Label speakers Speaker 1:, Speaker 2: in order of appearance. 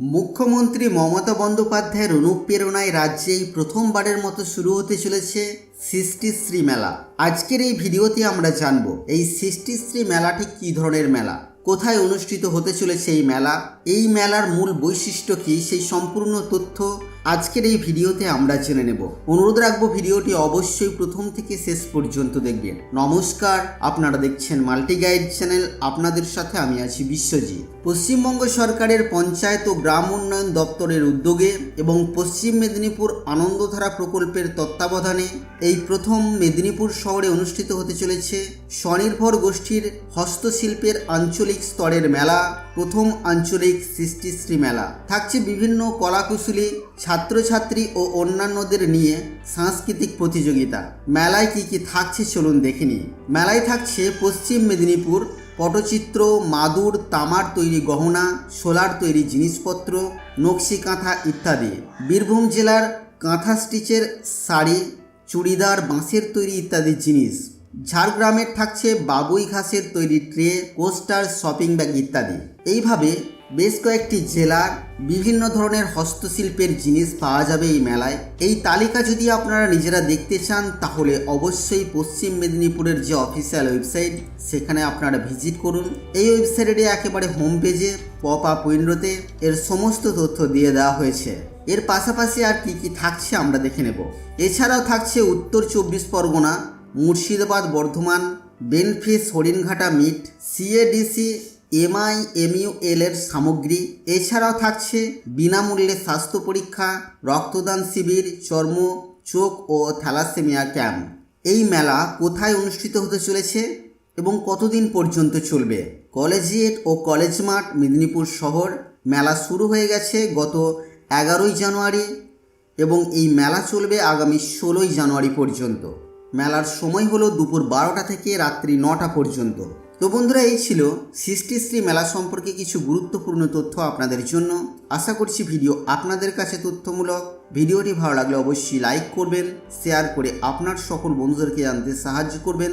Speaker 1: মুখ্যমন্ত্রী মমতা বন্দ্যোপাধ্যায়ের অনুপ্রেরণায় রাজ্যে এই প্রথমবারের মতো শুরু হতে চলেছে সৃষ্টিশ্রী মেলা। আজকের এই ভিডিওতে আমরা জানব, এই সৃষ্টিশ্রী মেলাটি কী ধরনের মেলা? কোথায় অনুষ্ঠিত হতে চলেছে এই মেলা? এই মেলার মূল বৈশিষ্ট্য কী? সেই সম্পূর্ণ তথ্য আজকের এই ভিডিওতে আমরা জেনে নেব। অনুরোধ রাখব ভিডিওটি অবশ্যই প্রথম থেকে শেষ পর্যন্ত দেখবেন। নমস্কার, আপনারা দেখছেন মাল্টি গাইড চ্যানেল। আপনাদের সাথে আমি আছি বিশ্বজিৎ। পশ্চিমবঙ্গ সরকারের পঞ্চায়েত ও গ্রাম উন্নয়ন দপ্তরের উদ্যোগে এবং পশ্চিম মেদিনীপুর আনন্দধারা প্রকল্পের তত্ত্বাবধানে এই প্রথম মেদিনীপুর শহরে অনুষ্ঠিত হতে চলেছে স্বনির্ভর গোষ্ঠীর হস্তশিল্পের আঞ্চলিক স্তরের মেলা, প্রথম আঞ্চলিক সৃষ্টিশ্রী মেলা। থাকছে বিভিন্ন কলাকুশলী, ছাত্রছাত্রী ও অন্যান্যদের নিয়ে সাংস্কৃতিক প্রতিযোগিতা। মেলায় কি কি থাকছে চলুন দেখে নিই। মেলায় থাকছে পশ্চিম মেদিনীপুর পটচিত্র, মাদুর, তামার তৈরি গহনা, সোলার তৈরি জিনিসপত্র, নকশি কাঁথা ইত্যাদি। বীরভূম জেলার কাঁথা স্টিচের শাড়ি, চুড়িদার, বাঁশের তৈরি ইত্যাদি জিনিস। ঝাড়গ্রামের থাকছে বাবুই ঘাসের তৈরি ট্রে, কোস্টার, শপিং ব্যাগ ইত্যাদি। এইভাবে বেশ কয়েকটি জেলার বিভিন্ন ধরনের হস্তশিল্পের জিনিস পাওয়া যাবে এই মেলায়। এই তালিকা যদি আপনারা নিজেরা দেখতে চান, তাহলে অবশ্যই পশ্চিম মেদিনীপুরের যে অফিসিয়াল ওয়েবসাইট, সেখানে আপনারা ভিজিট করুন। এই ওয়েবসাইটে একেবারে হোম পেজে পপ আপ উইন্ডোতে এর সমস্ত তথ্য দিয়ে দেওয়া হয়েছে। এর পাশাপাশি আর কি কি থাকছে আমরা দেখে নেব। এছাড়াও থাকছে উত্তর চব্বিশ Pargana Murshidabad Bardhaman, Benfish, Haringhata meat CADC MI MUL এর সামগ্রী। এছাড়াও থাকছে বিনামূল্যে স্বাস্থ্য পরীক্ষা, রক্তদান শিবির, চর্ম, চোখ ও থ্যালাসেমিয়া ক্যাম্প। এই মেলা কোথায় অনুষ্ঠিত হতে চলেছে এবং কতদিন পর্যন্ত চলবে? কলেজিয়েট ও কলেজ মাঠ, মেদিনীপুর শহর, মেলা শুরু হয়ে গেছে গত এগারোই জানুয়ারি এবং এই মেলা চলবে আগামী ষোলোই জানুয়ারি পর্যন্ত। মেলার সময় হলো দুপুর বারোটা থেকে রাত্রি নটা পর্যন্ত। তো বন্ধুরা, এই ছিল সৃষ্টিশ্রী মেলা সম্পর্কে কিছু গুরুত্বপূর্ণ তথ্য আপনাদের জন্য। আশা করছি ভিডিও আপনাদের কাছে তথ্যমূলক। ভিডিওটি ভালো লাগলে অবশ্যই লাইক করবেন, শেয়ার করে আপনার সকল বন্ধুদেরকে জানতে সাহায্য করবেন।